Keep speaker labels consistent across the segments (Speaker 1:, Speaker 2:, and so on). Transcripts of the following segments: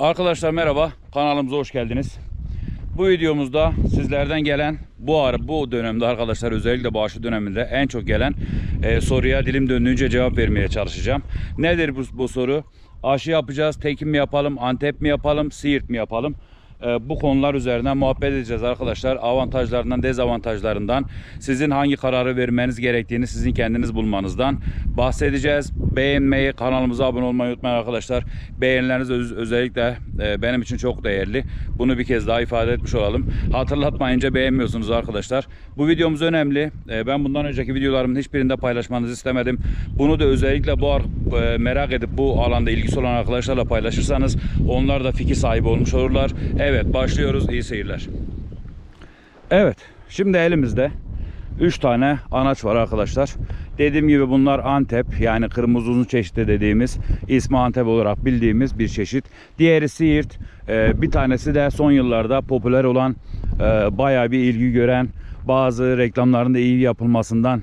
Speaker 1: Arkadaşlar merhaba. Kanalımıza hoş geldiniz. Bu videomuzda sizlerden gelen bu ara bu dönemde arkadaşlar özellikle bağışı döneminde en çok gelen e, soruya dilim döndüğünce cevap vermeye çalışacağım. Nedir bu, bu soru? Aşı yapacağız, tekim mi yapalım, antep mi yapalım, siirt mi yapalım? E, bu konular üzerinden muhabbet edeceğiz arkadaşlar. Avantajlarından, dezavantajlarından, sizin hangi kararı vermeniz gerektiğini sizin kendiniz bulmanızdan bahsedeceğiz. Beğenmeyi, kanalımıza abone olmayı unutmayın arkadaşlar. Beğenileriniz öz- özellikle e, benim için çok değerli. Bunu bir kez daha ifade etmiş olalım. Hatırlatmayınca beğenmiyorsunuz arkadaşlar. Bu videomuz önemli. E, ben bundan önceki videolarımın hiçbirinde paylaşmanızı istemedim. Bunu da özellikle bu e, merak edip bu alanda ilgisi olan arkadaşlarla paylaşırsanız onlar da fikir sahibi olmuş olurlar. Evet başlıyoruz. İyi seyirler. Evet. Şimdi elimizde 3 tane anaç var arkadaşlar. Dediğim gibi bunlar Antep yani kırmızı uzun çeşidi dediğimiz ismi Antep olarak bildiğimiz bir çeşit. Diğeri Siirt. Ee, bir tanesi de son yıllarda popüler olan e, bayağı bir ilgi gören bazı reklamlarında iyi yapılmasından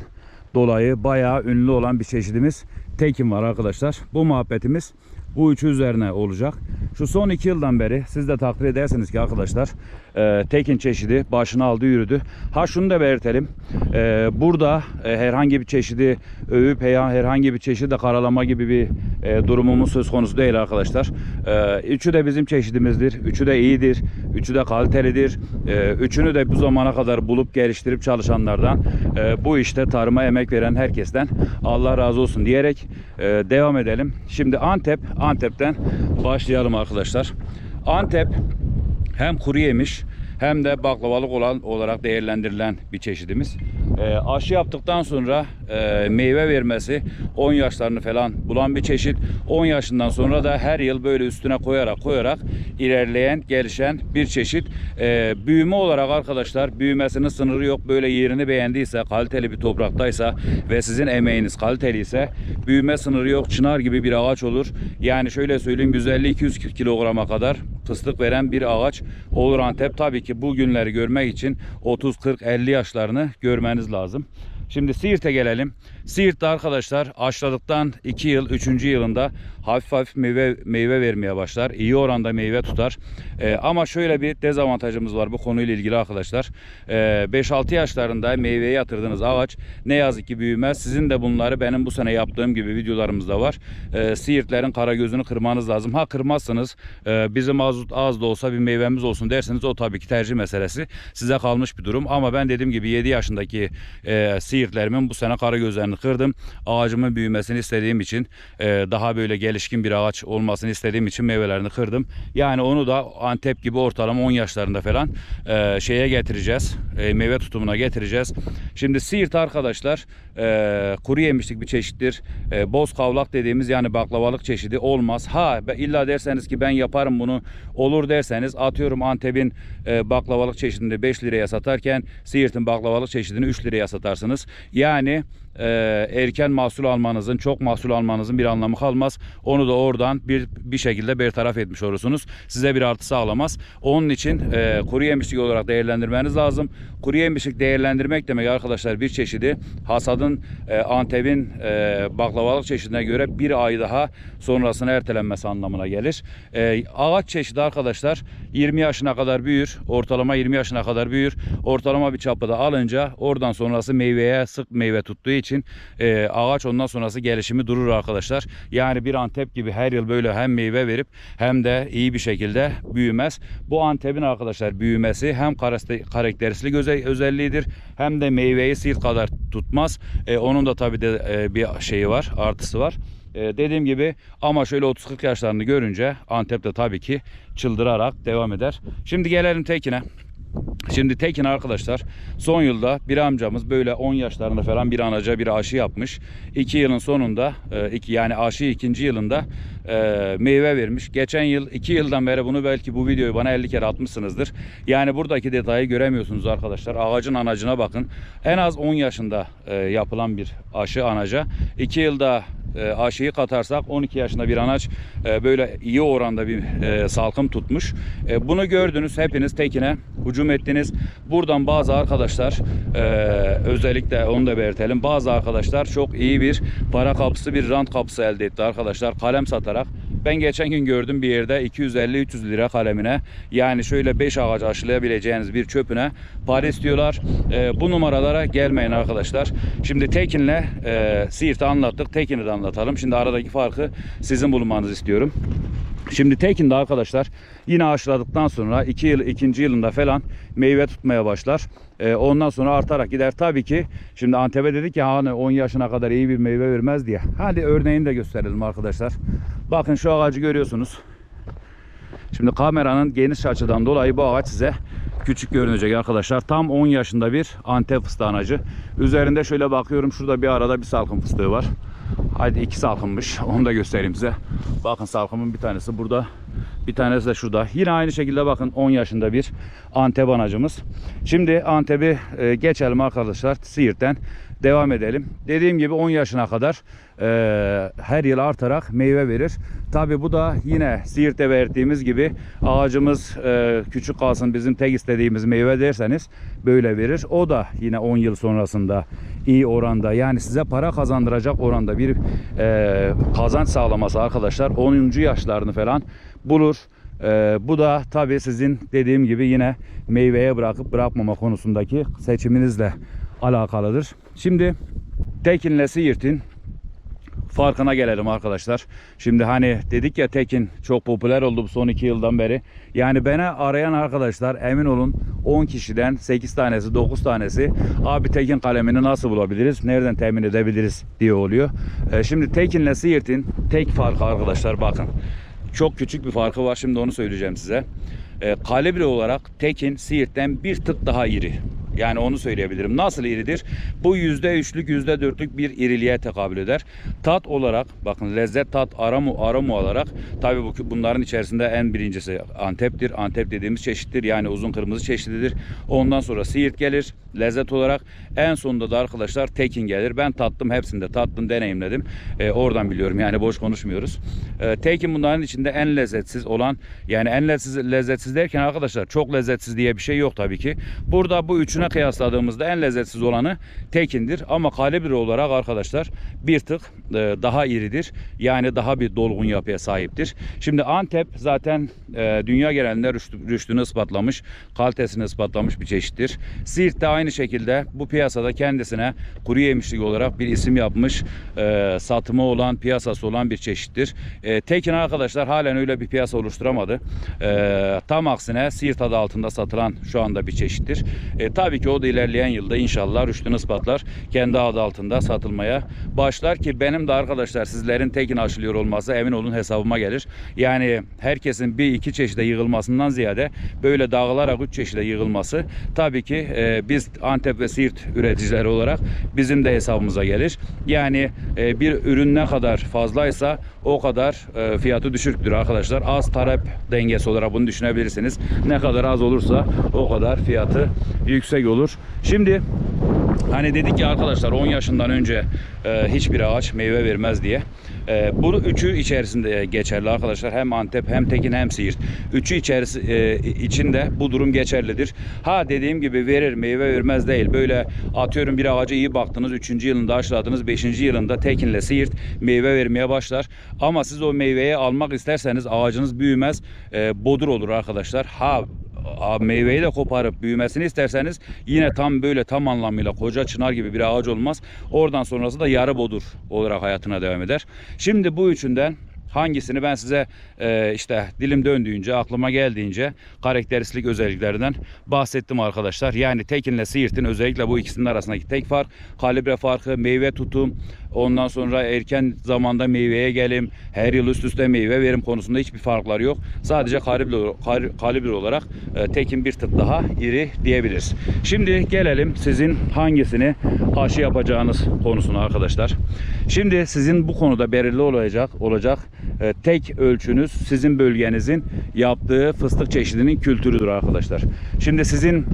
Speaker 1: dolayı bayağı ünlü olan bir çeşidimiz Tekin var arkadaşlar. Bu muhabbetimiz bu üçü üzerine olacak. Şu son iki yıldan beri siz de takdir edersiniz ki arkadaşlar e, Tekin çeşidi başını aldı yürüdü. Ha şunu da belirtelim. E, burada e, herhangi bir çeşidi övüp veya herhangi bir çeşidi karalama gibi bir e, durumumuz söz konusu değil arkadaşlar. E, üçü de bizim çeşidimizdir. Üçü de iyidir. Üçü de kalitelidir. E, üçünü de bu zamana kadar bulup geliştirip çalışanlardan e, bu işte tarıma emek veren herkesten Allah razı olsun diyerek e, devam edelim. Şimdi Antep, Antep'ten başlayalım arkadaşlar. Antep hem kuru yemiş hem de baklavalık olan olarak değerlendirilen bir çeşidimiz. E, aşı yaptıktan sonra e, meyve vermesi 10 yaşlarını falan bulan bir çeşit. 10 yaşından sonra da her yıl böyle üstüne koyarak koyarak ilerleyen, gelişen bir çeşit. E, büyüme olarak arkadaşlar büyümesinin sınırı yok. Böyle yerini beğendiyse, kaliteli bir topraktaysa ve sizin emeğiniz kaliteliyse büyüme sınırı yok. Çınar gibi bir ağaç olur. Yani şöyle söyleyeyim 150-200 kilograma kadar fıstık veren bir ağaç olur Antep. Tabii ki bu günleri görmek için 30, 40, 50 yaşlarını görmeniz lazım. Şimdi Siirt'e gelelim. Siirt'te arkadaşlar aşladıktan 2 yıl, 3. yılında hafif hafif meyve meyve vermeye başlar. İyi oranda meyve tutar. Ee, ama şöyle bir dezavantajımız var bu konuyla ilgili arkadaşlar. Ee, 5-6 yaşlarında meyveye yatırdığınız ağaç ne yazık ki büyümez. Sizin de bunları benim bu sene yaptığım gibi videolarımızda var. Ee, Siirtlerin kara gözünü kırmanız lazım. Ha kırmazsınız e, bizim az, az da olsa bir meyvemiz olsun derseniz o tabii ki tercih meselesi. Size kalmış bir durum. Ama ben dediğim gibi 7 yaşındaki e, Siirtlerimin bu sene kara gözlerini kırdım. Ağacımın büyümesini istediğim için e, daha böyle gelişkin bir ağaç olmasını istediğim için meyvelerini kırdım. Yani onu da Antep gibi ortalama 10 yaşlarında falan e, şeye getireceğiz. E, meyve tutumuna getireceğiz. Şimdi Siirt arkadaşlar e, kuru yemişlik bir çeşittir. E, boz kavlak dediğimiz yani baklavalık çeşidi olmaz. Ha illa derseniz ki ben yaparım bunu olur derseniz atıyorum Antep'in e, baklavalık çeşidini 5 liraya satarken Siirt'in baklavalık çeşidini 3 liraya satarsınız. Yani e, erken mahsul almanızın, çok mahsul almanızın bir anlamı kalmaz. Onu da oradan bir bir şekilde bertaraf etmiş olursunuz. Size bir artı sağlamaz. Onun için e, kuru yemişlik olarak değerlendirmeniz lazım. Kuru yemişlik değerlendirmek demek arkadaşlar bir çeşidi hasadın e, Antep'in e, baklavalık çeşidine göre bir ay daha sonrasına ertelenmesi anlamına gelir. E, ağaç çeşidi arkadaşlar 20 yaşına kadar büyür. Ortalama 20 yaşına kadar büyür. Ortalama bir çapıda alınca oradan sonrası meyveye sık meyve tuttuğu için e, ağaç ondan sonrası gelişimi durur arkadaşlar. Yani bir Antep gibi her yıl böyle hem meyve verip hem de iyi bir şekilde büyümez. Bu Antep'in arkadaşlar büyümesi hem karakteristik öze- özelliğidir hem de meyveyi siirt kadar tutmaz. E, onun da tabii de e, bir şeyi var, artısı var. E, dediğim gibi ama şöyle 30-40 yaşlarını görünce Antep'te tabii ki çıldırarak devam eder. Şimdi gelelim Tekin'e. Şimdi Tekin arkadaşlar son yılda bir amcamız böyle 10 yaşlarında falan bir anaca bir aşı yapmış. 2 yılın sonunda e, iki, yani aşı ikinci yılında e, meyve vermiş. Geçen yıl 2 yıldan beri bunu belki bu videoyu bana 50 kere atmışsınızdır. Yani buradaki detayı göremiyorsunuz arkadaşlar. Ağacın anacına bakın. En az 10 yaşında e, yapılan bir aşı anaca. 2 yılda e, aşıyı katarsak 12 yaşında bir anaç e, böyle iyi oranda bir e, salkım tutmuş. E, bunu gördünüz hepiniz tekine hücum ettiniz. Buradan bazı arkadaşlar özellikle onu da belirtelim. Bazı arkadaşlar çok iyi bir para kapısı bir rant kapısı elde etti arkadaşlar. Kalem satarak Ben geçen gün gördüm bir yerde 250-300 lira kalemine yani şöyle 5 ağaç aşılayabileceğiniz bir çöpüne para istiyorlar. E, bu numaralara gelmeyin arkadaşlar. Şimdi Tekin'le e, Siirt'i anlattık. Tekin'i de anlatalım. Şimdi aradaki farkı sizin bulunmanızı istiyorum. Şimdi Tekin'de arkadaşlar yine aşıladıktan sonra 2 yıl ikinci yılında falan meyve tutmaya başlar. Ee, ondan sonra artarak gider. Tabii ki şimdi Antep'e dedik ya hani 10 yaşına kadar iyi bir meyve vermez diye. Hadi örneğini de gösterelim arkadaşlar. Bakın şu ağacı görüyorsunuz. Şimdi kameranın geniş açıdan dolayı bu ağaç size küçük görünecek arkadaşlar. Tam 10 yaşında bir Antep fıstığı ağacı. Üzerinde şöyle bakıyorum şurada bir arada bir salkım fıstığı var. Haydi iki salkımmış. Onu da göstereyim size. Bakın salkımın bir tanesi burada. Bir tanesi de şurada. Yine aynı şekilde bakın 10 yaşında bir Antep anacımız. Şimdi Antep'i e, geçelim arkadaşlar. Siirt'ten devam edelim. Dediğim gibi 10 yaşına kadar e, her yıl artarak meyve verir. Tabi bu da yine Siirt'te verdiğimiz gibi ağacımız e, küçük kalsın bizim tek istediğimiz meyve derseniz böyle verir. O da yine 10 yıl sonrasında iyi oranda yani size para kazandıracak oranda bir e, kazanç sağlaması arkadaşlar 10. yaşlarını falan bulur. E, bu da tabi sizin dediğim gibi yine meyveye bırakıp bırakmama konusundaki seçiminizle alakalıdır. Şimdi Tekin'le Siirt'in farkına gelelim arkadaşlar. Şimdi hani dedik ya Tekin çok popüler oldu bu son iki yıldan beri. Yani beni arayan arkadaşlar emin olun 10 kişiden 8 tanesi 9 tanesi abi Tekin kalemini nasıl bulabiliriz? Nereden temin edebiliriz diye oluyor. Ee, şimdi Tekin'le Siirt'in tek farkı arkadaşlar bakın. Çok küçük bir farkı var şimdi onu söyleyeceğim size. Ee, kalibre olarak Tekin Siirt'ten bir tık daha iri. Yani onu söyleyebilirim. Nasıl iridir? Bu %3'lük %4'lük bir iriliğe tekabül eder. Tat olarak bakın lezzet tat aramu aramu olarak tabi bu bunların içerisinde en birincisi Antep'tir. Antep dediğimiz çeşittir. Yani uzun kırmızı çeşididir. Ondan sonra Siirt gelir lezzet olarak. En sonunda da arkadaşlar Tekin gelir. Ben tattım hepsinde tattım deneyimledim. Ee, oradan biliyorum yani boş konuşmuyoruz. Ee, Tekin bunların içinde en lezzetsiz olan yani en lezzetsiz, lezzetsiz derken arkadaşlar çok lezzetsiz diye bir şey yok tabii ki. Burada bu üçüne kıyasladığımızda en lezzetsiz olanı Tekin'dir. Ama kalibre olarak arkadaşlar bir tık e, daha iridir. Yani daha bir dolgun yapıya sahiptir. Şimdi Antep zaten e, dünya genelinde rüştü, rüştünü ispatlamış, kalitesini ispatlamış bir çeşittir. Siirt de aynı şekilde bu piyasada kendisine kuru yemişlik olarak bir isim yapmış, e, satımı olan, piyasası olan bir çeşittir. Tekin arkadaşlar halen öyle bir piyasa oluşturamadı. Tam aksine Siirt adı altında satılan şu anda bir çeşittir. E, tabii ki o da ilerleyen yılda inşallah rüştünü ispatlar. Kendi adı altında satılmaya başlar ki benim de arkadaşlar sizlerin Tekin aşılıyor olması emin olun hesabıma gelir. Yani herkesin bir iki çeşide yığılmasından ziyade böyle dağılarak üç çeşide yığılması tabii ki e, biz Antep ve Siirt üreticileri olarak bizim de hesabımıza gelir. Yani e, bir ürün ne kadar fazlaysa o kadar e, fiyatı düşüktür arkadaşlar. Az talep dengesi olarak bunu düşünebilirsiniz. Ne kadar az olursa o kadar fiyatı yüksek olur. Şimdi Hani dedik ya arkadaşlar 10 yaşından önce e, hiçbir ağaç meyve vermez diye. E, bu üçü içerisinde geçerli arkadaşlar. Hem Antep hem Tekin hem Siirt. Üçü içerisi e, içinde bu durum geçerlidir. Ha dediğim gibi verir meyve vermez değil. Böyle atıyorum bir ağaca iyi baktınız. 3. yılında aşıladınız. 5. yılında Tekin'le Siirt meyve vermeye başlar. Ama siz o meyveyi almak isterseniz ağacınız büyümez. E, bodur olur arkadaşlar. Ha meyveyi de koparıp büyümesini isterseniz yine tam böyle tam anlamıyla koca çınar gibi bir ağaç olmaz. Oradan sonrası da yarı bodur olarak hayatına devam eder. Şimdi bu üçünden hangisini ben size e, işte dilim döndüğünce aklıma geldiğince karakteristik özelliklerinden bahsettim arkadaşlar. Yani Tekin'le Siirt'in özellikle bu ikisinin arasındaki tek fark kalibre farkı, meyve tutum, ondan sonra erken zamanda meyveye gelim, her yıl üst üste meyve verim konusunda hiçbir farkları yok. Sadece kalibre, kalibre olarak e, Tekin bir tık daha iri diyebiliriz. Şimdi gelelim sizin hangisini aşı yapacağınız konusuna arkadaşlar. Şimdi sizin bu konuda belirli olacak olacak e, tek ölçünüz sizin bölgenizin yaptığı fıstık çeşidinin kültürüdür arkadaşlar. Şimdi sizin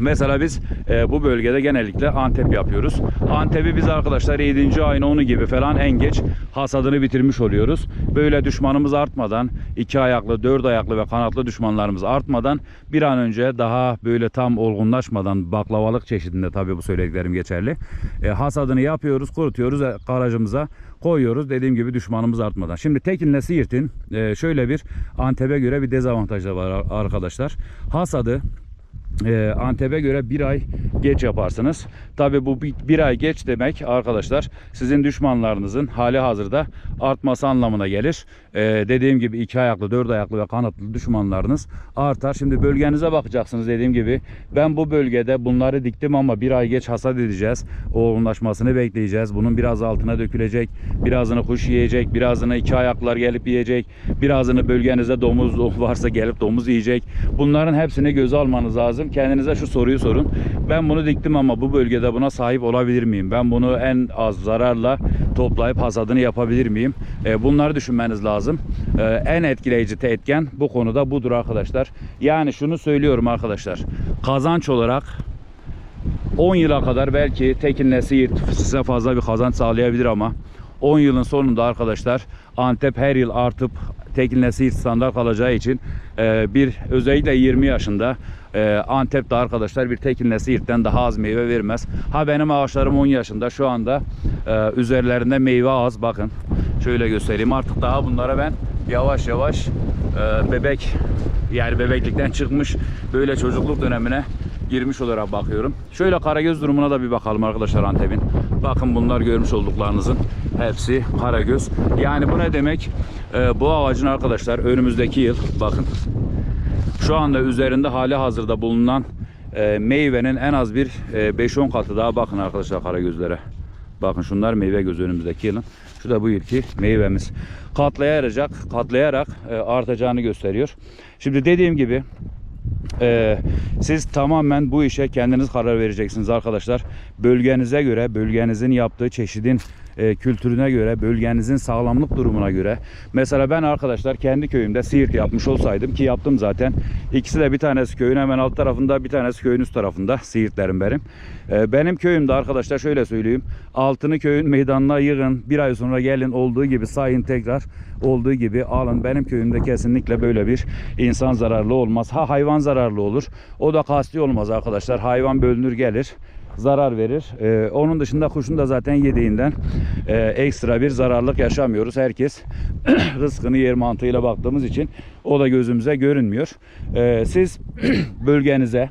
Speaker 1: Mesela biz e, bu bölgede genellikle Antep yapıyoruz. Antep'i biz arkadaşlar 7. ayın 10'u gibi falan en geç hasadını bitirmiş oluyoruz. Böyle düşmanımız artmadan, iki ayaklı, dört ayaklı ve kanatlı düşmanlarımız artmadan bir an önce daha böyle tam olgunlaşmadan baklavalık çeşidinde tabii bu söylediklerim geçerli. E, hasadını yapıyoruz, kurutuyoruz, e, garajımıza koyuyoruz. Dediğim gibi düşmanımız artmadan. Şimdi Tekin'le Siirt'in e, şöyle bir Antep'e göre bir dezavantajı var ar- arkadaşlar. Hasadı e, Antep'e göre bir ay geç yaparsınız. Tabi bu bir, ay geç demek arkadaşlar sizin düşmanlarınızın hali hazırda artması anlamına gelir. E, dediğim gibi iki ayaklı, dört ayaklı ve kanatlı düşmanlarınız artar. Şimdi bölgenize bakacaksınız dediğim gibi. Ben bu bölgede bunları diktim ama bir ay geç hasat edeceğiz. Olgunlaşmasını bekleyeceğiz. Bunun biraz altına dökülecek. Birazını kuş yiyecek. Birazını iki ayaklılar gelip yiyecek. Birazını bölgenizde domuz varsa gelip domuz yiyecek. Bunların hepsini göze almanız lazım. Kendinize şu soruyu sorun. Ben bunu diktim ama bu bölgede buna sahip olabilir miyim? Ben bunu en az zararla toplayıp hasadını yapabilir miyim? E, bunları düşünmeniz lazım. E, en etkileyici etken bu konuda budur arkadaşlar. Yani şunu söylüyorum arkadaşlar. Kazanç olarak 10 yıla kadar belki Tekin'le Siirt size fazla bir kazanç sağlayabilir ama 10 yılın sonunda arkadaşlar Antep her yıl artıp Tekin'le Siirt standart kalacağı için e, bir özellikle 20 yaşında e, Antep'te arkadaşlar bir Tekin'le Siirt'ten daha az meyve vermez. Ha benim ağaçlarım 10 yaşında şu anda e, üzerlerinde meyve az bakın. Şöyle göstereyim artık daha bunlara ben yavaş yavaş e, bebek yani bebeklikten çıkmış böyle çocukluk dönemine girmiş olarak bakıyorum. Şöyle karagöz durumuna da bir bakalım arkadaşlar Antep'in. Bakın bunlar görmüş olduklarınızın hepsi karagöz. Yani bu ne demek? Ee, bu ağacın arkadaşlar önümüzdeki yıl bakın şu anda üzerinde hali hazırda bulunan e, meyvenin en az bir e, 5-10 katı daha bakın arkadaşlar karagözlere. Bakın şunlar meyve gözü önümüzdeki yılın. Şu da bu yılki meyvemiz. Katlayarak, katlayarak e, artacağını gösteriyor. Şimdi dediğim gibi ee, siz tamamen bu işe kendiniz karar vereceksiniz arkadaşlar. Bölgenize göre, bölgenizin yaptığı çeşidin e, kültürüne göre, bölgenizin sağlamlık durumuna göre. Mesela ben arkadaşlar kendi köyümde Siirt yapmış olsaydım ki yaptım zaten. İkisi de bir tanesi köyün hemen alt tarafında, bir tanesi köyün üst tarafında. Siirtlerim benim. Ee, benim köyümde arkadaşlar şöyle söyleyeyim. Altını köyün meydanına yığın. Bir ay sonra gelin olduğu gibi sayın tekrar olduğu gibi alın. Benim köyümde kesinlikle böyle bir insan zararlı olmaz. Ha hayvan zararlı olur. O da kasti olmaz arkadaşlar. Hayvan bölünür gelir zarar verir. Ee, onun dışında kuşun da zaten yediğinden e, ekstra bir zararlık yaşamıyoruz. Herkes rızkını yer mantığıyla baktığımız için o da gözümüze görünmüyor. Ee, siz bölgenize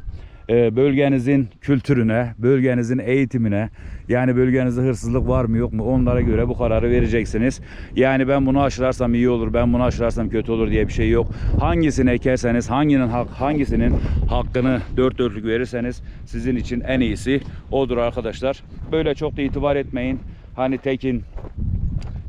Speaker 1: bölgenizin kültürüne, bölgenizin eğitimine, yani bölgenizde hırsızlık var mı yok mu onlara göre bu kararı vereceksiniz. Yani ben bunu aşılarsam iyi olur, ben bunu aşılarsam kötü olur diye bir şey yok. Hangisini ekerseniz, hanginin hak, hangisinin hakkını dört dörtlük verirseniz sizin için en iyisi odur arkadaşlar. Böyle çok da itibar etmeyin. Hani tekin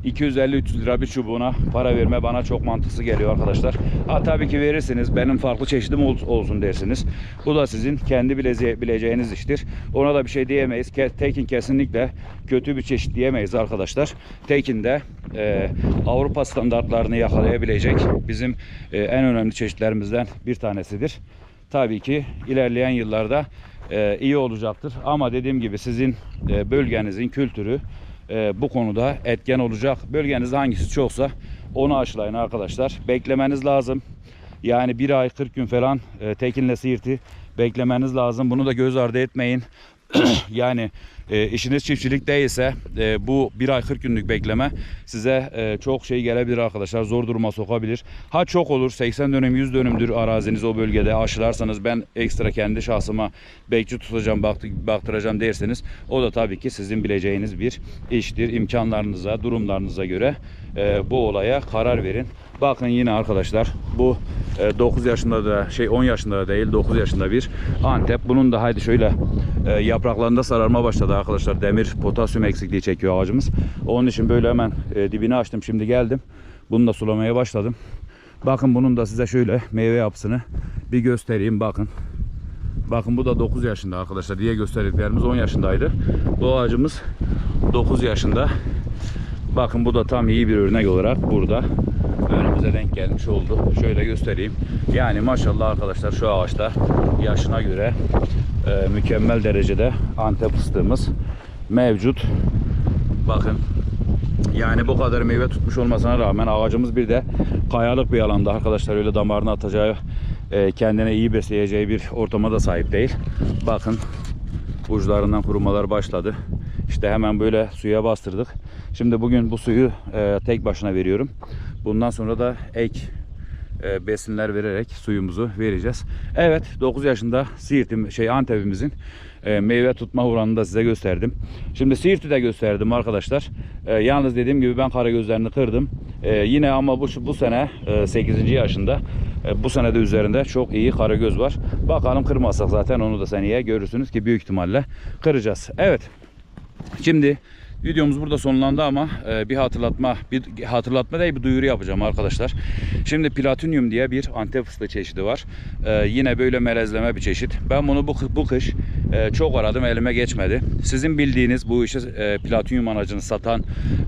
Speaker 1: 250-300 lira bir çubuğuna para verme bana çok mantıksız geliyor arkadaşlar. Ha tabii ki verirsiniz. Benim farklı çeşidim ol- olsun dersiniz. Bu da sizin kendi bilece- bileceğiniz iştir. Ona da bir şey diyemeyiz. Tekin kesinlikle kötü bir çeşit diyemeyiz arkadaşlar. Tekin de e, Avrupa standartlarını yakalayabilecek bizim e, en önemli çeşitlerimizden bir tanesidir. Tabii ki ilerleyen yıllarda e, iyi olacaktır. Ama dediğim gibi sizin e, bölgenizin kültürü e, bu konuda etken olacak. Bölgenizde hangisi çoksa onu aşılayın arkadaşlar. Beklemeniz lazım. Yani bir ay 40 gün falan e, tekinle siirti beklemeniz lazım. Bunu da göz ardı etmeyin. yani e, işiniz çiftçilik değilse e, bu bir ay 40 günlük bekleme size e, çok şey gelebilir arkadaşlar. Zor duruma sokabilir. Ha çok olur 80 dönüm 100 dönümdür araziniz o bölgede aşılarsanız ben ekstra kendi şahsıma bekçi tutacağım baktı- baktıracağım derseniz o da tabii ki sizin bileceğiniz bir iştir. İmkanlarınıza durumlarınıza göre e, bu olaya karar verin. Bakın yine arkadaşlar bu e, 9 yaşında da şey 10 yaşında da değil 9 yaşında bir Antep. Bunun da haydi şöyle e, yapraklarında sararma başladı arkadaşlar. Demir, potasyum eksikliği çekiyor ağacımız. Onun için böyle hemen e, dibini açtım. Şimdi geldim. Bunu da sulamaya başladım. Bakın bunun da size şöyle meyve yapısını bir göstereyim. Bakın. Bakın bu da 9 yaşında arkadaşlar. Diye gösterdiklerimiz 10 yaşındaydı. Bu ağacımız 9 yaşında. Bakın bu da tam iyi bir örnek olarak burada önümüze denk gelmiş oldu. Şöyle göstereyim. Yani maşallah arkadaşlar şu ağaçta yaşına göre e, mükemmel derecede Antep fıstığımız mevcut. Bakın yani bu kadar meyve tutmuş olmasına rağmen ağacımız bir de kayalık bir alanda arkadaşlar öyle damarını atacağı e, kendine iyi besleyeceği bir ortama da sahip değil. Bakın uçlarından kurumalar başladı. İşte hemen böyle suya bastırdık. Şimdi bugün bu suyu e, tek başına veriyorum. Bundan sonra da ek e, besinler vererek suyumuzu vereceğiz. Evet 9 yaşında Siirt'im şey Antep'imizin e, meyve tutma oranını da size gösterdim. Şimdi Siirt'i de gösterdim arkadaşlar. E, yalnız dediğim gibi ben karagözlerini kırdım. E, yine ama bu bu sene e, 8. yaşında e, bu sene de üzerinde çok iyi karagöz var. Bakalım kırmazsak zaten onu da seneye görürsünüz ki büyük ihtimalle kıracağız. Evet. Şimdi videomuz burada sonlandı ama e, bir hatırlatma bir hatırlatma değil bir duyuru yapacağım arkadaşlar. Şimdi platinyum diye bir antep fıstığı çeşidi var. E, yine böyle melezleme bir çeşit. Ben bunu bu, bu kış e, çok aradım elime geçmedi. Sizin bildiğiniz bu işi e, platinyum anacını satan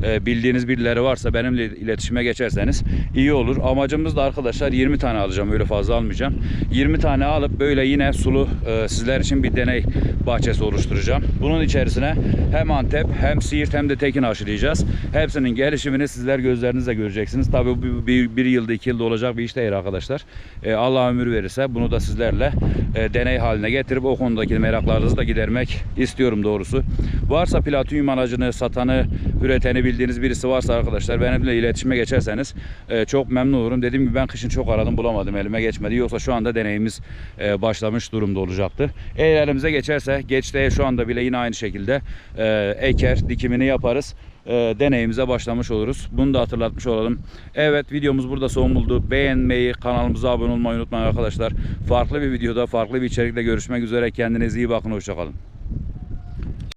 Speaker 1: e, bildiğiniz birileri varsa benimle iletişime geçerseniz iyi olur. Amacımız da arkadaşlar 20 tane alacağım öyle fazla almayacağım. 20 tane alıp böyle yine sulu e, sizler için bir deney bahçesi oluşturacağım. Bunun içerisine hem Antep hem Siirt hem de Tekin aşılayacağız. Hepsinin gelişimini sizler gözlerinizle göreceksiniz. Tabii bu bir, bir yılda iki yılda olacak bir iş değil arkadaşlar. E, Allah ömür verirse bunu da sizlerle e, deney haline getirip o konudaki meraklarınızı da gidermek istiyorum doğrusu. Varsa platinyum aracını satanı, üreteni bildiğiniz birisi varsa arkadaşlar benimle iletişime geçerseniz e, çok memnun olurum. Dediğim gibi ben kışın çok aradım bulamadım elime geçmedi. Yoksa şu anda deneyimiz e, başlamış durumda olacaktı. Eğer elimize geçerse geçtiğe şu anda bile yine aynı şekilde e, eker dikimini yaparız. E, deneyimize başlamış oluruz. Bunu da hatırlatmış olalım. Evet videomuz burada son buldu. Beğenmeyi, kanalımıza abone olmayı unutmayın arkadaşlar. Farklı bir videoda, farklı bir içerikle görüşmek üzere. Kendinize iyi bakın. Hoşçakalın.